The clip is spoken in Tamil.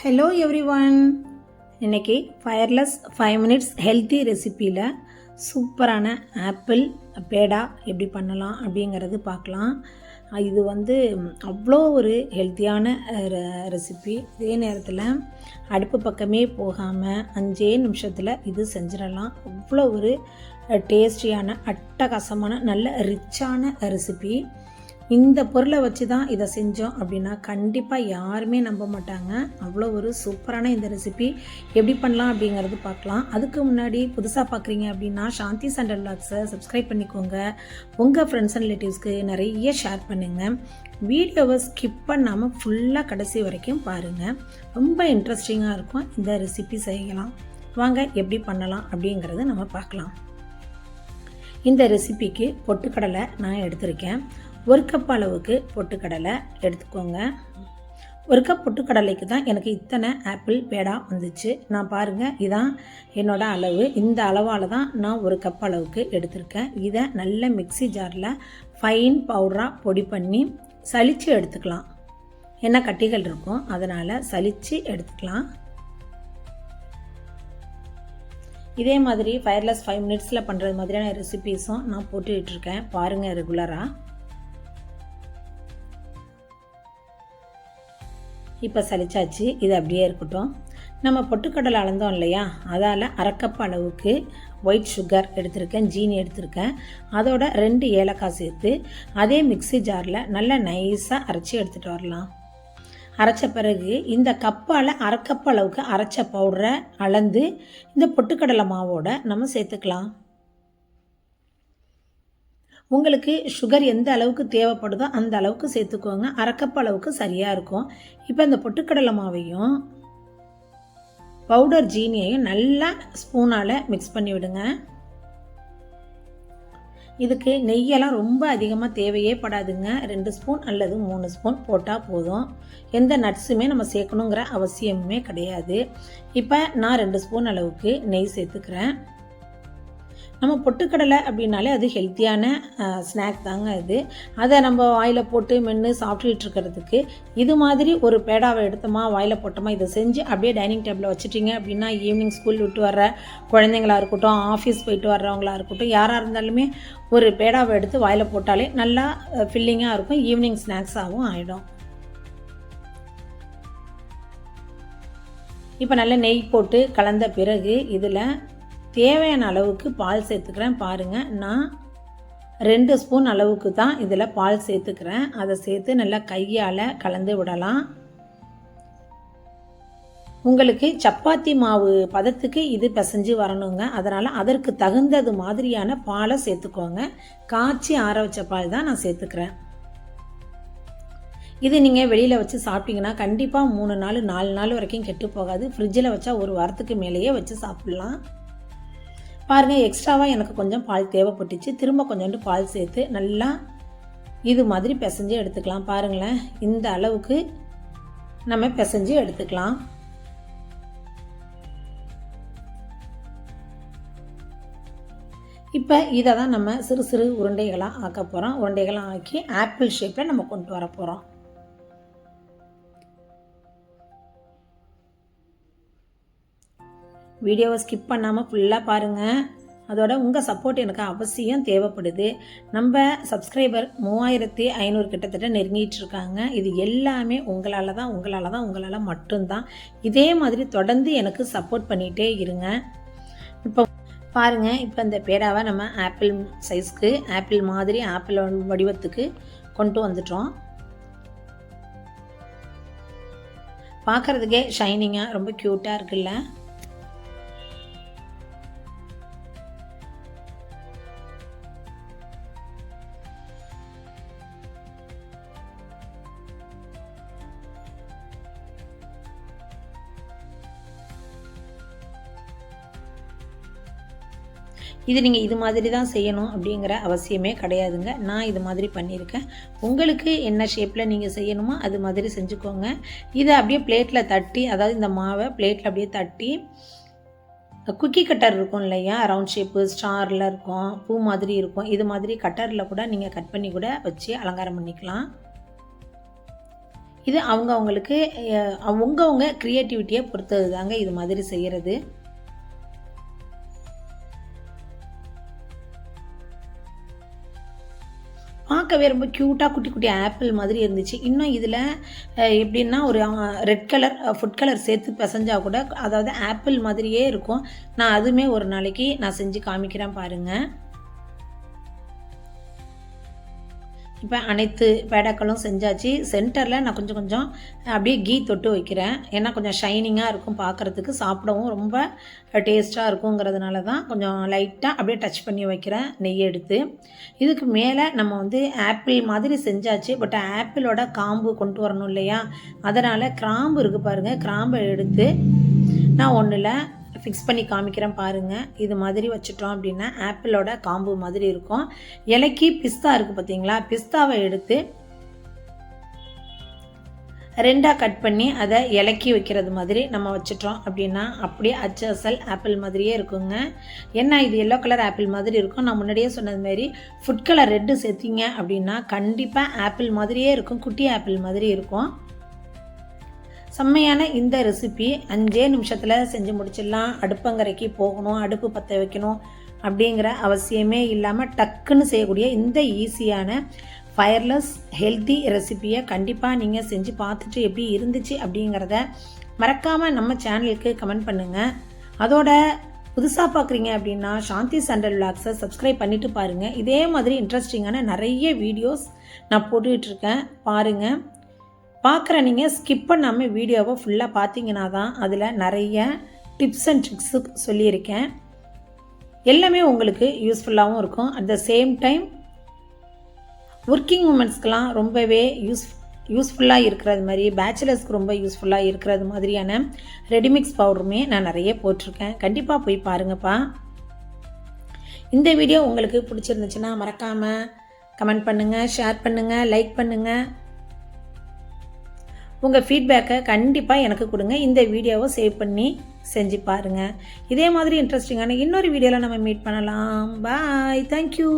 ஹலோ எவ்ரி ஒன் இன்றைக்கி ஃபயர்லெஸ் ஃபைவ் மினிட்ஸ் ஹெல்த்தி ரெசிப்பியில் சூப்பரான ஆப்பிள் பேடா எப்படி பண்ணலாம் அப்படிங்கிறது பார்க்கலாம். இது வந்து அவ்வளோ ஒரு ஹெல்த்தியான ரெசிபி இதே நேரத்தில் அடுப்பு பக்கமே போகாமல் அஞ்சே நிமிஷத்தில் இது செஞ்சிடலாம். அவ்வளோ ஒரு டேஸ்டியான அட்டகாசமான நல்ல ரிச்சான ரெசிபி இந்த பொருளை வச்சு தான் இதை செஞ்சோம் அப்படின்னா கண்டிப்பாக யாருமே நம்ப மாட்டாங்க. அவ்வளோ ஒரு சூப்பரான இந்த ரெசிபி எப்படி பண்ணலாம் அப்படிங்கிறது பார்க்கலாம். அதுக்கு முன்னாடி புதுசாக பார்க்குறீங்க அப்படின்னா சாந்தி சண்டல் லாக்ஸை சப்ஸ்கிரைப் பண்ணிக்கோங்க. உங்கள் ஃப்ரெண்ட்ஸ் அண்ட் ரிலேட்டிவ்ஸ்க்கு நிறைய ஷேர் பண்ணுங்கள் வீடியோவை ஸ்கிப் பண்ணாமல் ஃபுல்லாக கடைசி வரைக்கும் பாருங்கள் ரொம்ப இன்ட்ரெஸ்டிங்காக இருக்கும் இந்த ரெசிபி செய்யலாம். வாங்க எப்படி பண்ணலாம் அப்படிங்கிறத நம்ம பார்க்கலாம். இந்த ரெசிபிக்கு பொட்டுக்கடலை நான் எடுத்திருக்கேன். ஒரு கப் அளவுக்கு பொட்டுக்கடலை எடுத்துக்கோங்க. ஒரு கப் பொட்டுக்கடலைக்கு தான் எனக்கு இத்தனை ஆப்பிள் பேடா வந்துச்சு. நான் பாருங்கள் இதான் என்னோடய அளவு. இந்த அளவால் தான் நான் ஒரு கப் அளவுக்கு எடுத்திருக்கேன். இதை நல்ல மிக்சி ஜாரில் ஃபைன் பவுடராக பொடி பண்ணி சலித்து எடுத்துக்கலாம். என்ன கட்டிகள் இருக்கும் அதனால் சலித்து எடுத்துக்கலாம். இதே மாதிரி ஃபயர்லெஸ் ஃபைவ் மினிட்ஸில் பண்ணுறது மாதிரியான ரெசிபீஸும் நான் போட்டுக்கிட்டு இருக்கேன். பாருங்கள் ரெகுலராக இப்போ சலிச்சாச்சு இது அப்படியே இருக்கட்டும். நம்ம பொட்டுக்கடலை அளந்தோம் இல்லையா? அதால் அரைக்கப் அளவுக்கு ஒயிட் சுகர் எடுத்திருக்கேன் ஜீனி எடுத்திருக்கேன். அதோட ரெண்டு ஏலக்காய் சேர்த்து அதே மிக்சி ஜாரில் நல்லா நைஸாக அரைச்சி எடுத்துகிட்டு வரலாம். அரைச்ச பிறகு இந்த கப்பால் அரைக்கப் அளவுக்கு அரைச்ச பவுடரை அளந்து இந்த பொட்டுக்கடலை மாவோட நம்ம சேர்த்துக்கலாம். உங்களுக்கு சுகர் எந்த அளவுக்கு தேவைப்படுதோ அந்த அளவுக்கு சேர்த்துக்கோங்க. அரைக்கப் அளவுக்கு சரியாக இருக்கும். இப்போ இந்த பொட்டுக்கடலை மாவையும் பவுடர் ஜீனியையும் நல்லா ஸ்பூனால் மிக்ஸ் பண்ணி விடுங்க. இதுக்கு நெய்யெல்லாம் ரொம்ப அதிகமாக தேவையே படாதுங்க. ரெண்டு ஸ்பூன் அல்லது மூணு ஸ்பூன் போட்டால் போதும். எந்த நட்ஸுமே நம்ம சேர்க்கணுங்கிற அவசியமுமே கிடையாது. இப்போ நான் ரெண்டு ஸ்பூன் அளவுக்கு நெய் சேர்த்துக்கிறேன். நம்ம பொட்டுக்கடலை அப்படின்னாலே அது ஹெல்த்தியான ஸ்நாக் தாங்க இது அதை நம்ம வாயில் போட்டு மென்று சாப்பிட்டுட்டு இருக்கிறதுக்கு இது மாதிரி ஒரு பேடாவை எடுத்தோமா வாயில் போட்டோமா இதை செஞ்சு அப்படியே டைனிங் டேபிளில் வச்சுட்டிங்க அப்படின்னா ஈவினிங் ஸ்கூல் விட்டு வர்ற குழந்தைங்களா இருக்கட்டும் ஆஃபீஸ் போயிட்டு வர்றவங்களா இருக்கட்டும் யாராக இருந்தாலுமே ஒரு பேடாவை எடுத்து வாயில் போட்டாலே நல்லா ஃபில்லிங்காக இருக்கும் ஈவினிங் ஸ்நாக்ஸாகவும் ஆகிடும் இப்போ நல்லா நெய் போட்டு கலந்த பிறகு இதில் தேவையான அளவுக்கு பால் சேர்த்துக்கிறேன். பாருங்கள் நான் ரெண்டு ஸ்பூன் அளவுக்கு தான் இதில் பால் சேர்த்துக்கிறேன். அதை சேர்த்து நல்லா கையால் கலந்து விடலாம். உங்களுக்கு சப்பாத்தி மாவு பதத்துக்கு இது பிசைஞ்சு வரணுங்க. அதனால் அதற்கு தகுந்தது மாதிரியான பாலை சேர்த்துக்கோங்க. காய்ச்சி ஆற வச்ச பால் தான் நான் சேர்த்துக்கிறேன். இது நீங்கள் வெளியில் வச்சு சாப்பிட்டீங்கன்னா கண்டிப்பாக மூணு நாள் நாலு நாள் வரைக்கும் கெட்டு போகாது. ஃப்ரிட்ஜில் வச்சா ஒரு வாரத்துக்கு மேலேயே வச்சு சாப்பிட்லாம். பாருங்கள் எக்ஸ்ட்ராவாக எனக்கு கொஞ்சம் பால் தேவைப்பட்டுச்சு. திரும்ப கொஞ்சோண்டு பால் சேர்த்து நல்லா இது மாதிரி பிசைஞ்சு எடுத்துக்கலாம் பாருங்களேன். இந்த அளவுக்கு நம்ம பிசைஞ்சு எடுத்துக்கலாம். இப்போ இதை தான் நம்ம சிறு சிறு உருண்டைகளாக ஆக்க போகிறோம் உருண்டைகளாக ஆக்கி ஆப்பிள் ஷேப்பில் நம்ம கொண்டு வர போகிறோம் வீடியோவை ஸ்கிப் பண்ணாமல் ஃபுல்லாக பாருங்கள் அதோட உங்கள் சப்போர்ட் எனக்கு அவசியம் தேவைப்படுது. நம்ம சப்ஸ்கிரைபர் மூவாயிரத்தி ஐநூறு கிட்டத்தட்ட நெருங்கிட்டு இருக்காங்க. இது எல்லாமே உங்களால் தான் உங்களால் தான் உங்களால் மட்டும்தான் இதே மாதிரி தொடர்ந்து எனக்கு சப்போர்ட் பண்ணிகிட்டே இருங்க. இப்போ பாருங்கள் இப்போ இந்த பேடாவை நம்ம ஆப்பிள் சைஸ்க்கு ஆப்பிள் மாதிரி ஆப்பிள் வடிவத்துக்கு கொண்டு வந்துட்டோம். பார்க்குறதுக்கே ஷைனிங்காக ரொம்ப க்யூட்டாக இருக்குல்ல. இது நீங்கள் இது மாதிரி தான் செய்யணும் அப்படிங்கிற அவசியமே கிடையாதுங்க. நான் இது மாதிரி பண்ணியிருக்கேன். உங்களுக்கு என்ன ஷேப்பில் நீங்கள் செய்யணுமோ அது மாதிரி செஞ்சுக்கோங்க. இதை அப்படியே பிளேட்டில் தட்டி அதாவது இந்த மாவை பிளேட்டில் அப்படியே தட்டி குக்கி கட்டர் இருக்கும் இல்லையா? ரவுண்ட் ஷேப்பு ஸ்டாரில் இருக்கும் பூ மாதிரி இருக்கும். இது மாதிரி கட்டரில் கூட நீங்கள் கட் பண்ணி கூட வச்சு அலங்காரம் பண்ணிக்கலாம். இது அவங்க அவங்களுக்கு அவங்கவுங்க க்ரியேட்டிவிட்டியை பொறுத்தது தாங்க இது மாதிரி செய்கிறது பார்க்கவே ரொம்ப க்யூட்டாக குட்டி குட்டி ஆப்பிள் மாதிரி இருந்துச்சு. இன்னும் இதில் எப்படின்னா ஒரு ரெட் கலர் ஃபுட் கலர் சேர்த்து பிசைஞ்சால் கூட அதாவது ஆப்பிள் மாதிரியே இருக்கும். நான் அதுவுமே ஒரு நாளைக்கு நான் செஞ்சு காமிக்கிறேன் பாருங்கள் இப்போ அனைத்து பேடாக்களும் செஞ்சாச்சு. சென்டரில் நான் கொஞ்சம் கொஞ்சம் அப்படியே கீ தொட்டு வைக்கிறேன். ஏன்னா கொஞ்சம் ஷைனிங்காக இருக்கும் பார்க்குறதுக்கு சாப்பிடவும் ரொம்ப டேஸ்ட்டாக இருக்குங்கிறதுனால தான் கொஞ்சம் லைட்டாக அப்படியே டச் பண்ணி வைக்கிறேன். நெய் எடுத்து. இதுக்கு மேலே நம்ம வந்து ஆப்பிள் மாதிரி செஞ்சாச்சு. பட் ஆப்பிளோட காம்பு கொண்டு வரணும் இல்லையா? அதனால் கிராம்பு இருக்குது பாருங்கள் கிராம்பை எடுத்து நான் ஒன்றில் ஃபிக்ஸ் பண்ணி காமிக்கிறேன் பாருங்கள் இது மாதிரி வச்சுட்டோம் அப்படின்னா ஆப்பிளோட காம்பு மாதிரி இருக்கும். இலைக்கு பிஸ்தா இருக்குது பார்த்தீங்களா பிஸ்தாவை எடுத்து ரெண்டாக கட் பண்ணி அதை இலக்கி வைக்கிறது மாதிரி நம்ம வச்சுட்டோம் அப்படின்னா அப்படியே அச்சு அசல் ஆப்பிள் மாதிரியே இருக்குங்க. என்ன இது எல்லோ கலர் ஆப்பிள் மாதிரி இருக்கும்? நான் முன்னாடியே சொன்னது மாதிரி ஃபுட் கலர் ரெட்டு சேர்த்திங்க அப்படின்னா கண்டிப்பாக ஆப்பிள் மாதிரியே இருக்கும். குட்டி ஆப்பிள் மாதிரி இருக்கும். செம்மையான இந்த ரெசிபி அஞ்சே நிமிஷத்தில் செஞ்சு முடிச்சிடலாம். அடுப்பங்கரைக்கு போகணும் அடுப்பு பற்ற வைக்கணும் அப்படிங்கிற அவசியமே இல்லாமல் டக்குன்னு செய்யக்கூடிய இந்த ஈஸியான ஃபயர்லெஸ் ஹெல்த்தி ரெசிப்பியை கண்டிப்பாக நீங்கள் செஞ்சு பார்த்துட்டு எப்படி இருந்துச்சு அப்படிங்கிறத மறக்காமல் நம்ம சேனலுக்கு கமெண்ட் பண்ணுங்கள் அதோட புதுசாக பார்க்குறீங்க அப்படின்னா சாந்தி சண்டல் விளாக்ஸை சப்ஸ்கிரைப் பண்ணிவிட்டு பாருங்கள் இதே மாதிரி இன்ட்ரெஸ்டிங்கான நிறைய வீடியோஸ் நான் போட்டுக்கிட்டு பாருங்கள் பார்க்குற நீங்கள் ஸ்கிப் பண்ணாமல் வீடியோவை ஃபுல்லாக பார்த்தீங்கன்னா தான் அதில் நிறைய டிப்ஸ் அண்ட் ட்ரிக்ஸு சொல்லியிருக்கேன். எல்லாமே உங்களுக்கு யூஸ்ஃபுல்லாகவும் இருக்கும். At the same time working உமன்ஸ்க்கெலாம் ரொம்பவே யூஸ் யூஸ்ஃபுல்லாக இருக்கிறது மாதிரி பேச்சுலர்ஸ்க்கு ரொம்ப யூஸ்ஃபுல்லாக இருக்கிறது மாதிரியான ரெடிமிக்ஸ் பவுடருமே நான் நிறைய போட்டிருக்கேன். கண்டிப்பாக போய் பாருங்கப்பா. இந்த வீடியோ உங்களுக்கு பிடிச்சிருந்துச்சுன்னா மறக்காமல் கமெண்ட் பண்ணுங்கள் ஷேர் பண்ணுங்கள் லைக் பண்ணுங்கள் உங்கள் ஃபீட்பேக்கை கண்டிப்பாக எனக்கு கொடுங்க. இந்த வீடியோவை சேவ் பண்ணி செஞ்சு பாருங்கள் இதே மாதிரி இன்ட்ரெஸ்டிங்கான இன்னொரு வீடியோவில் நம்ம மீட் பண்ணலாம். Bye thank you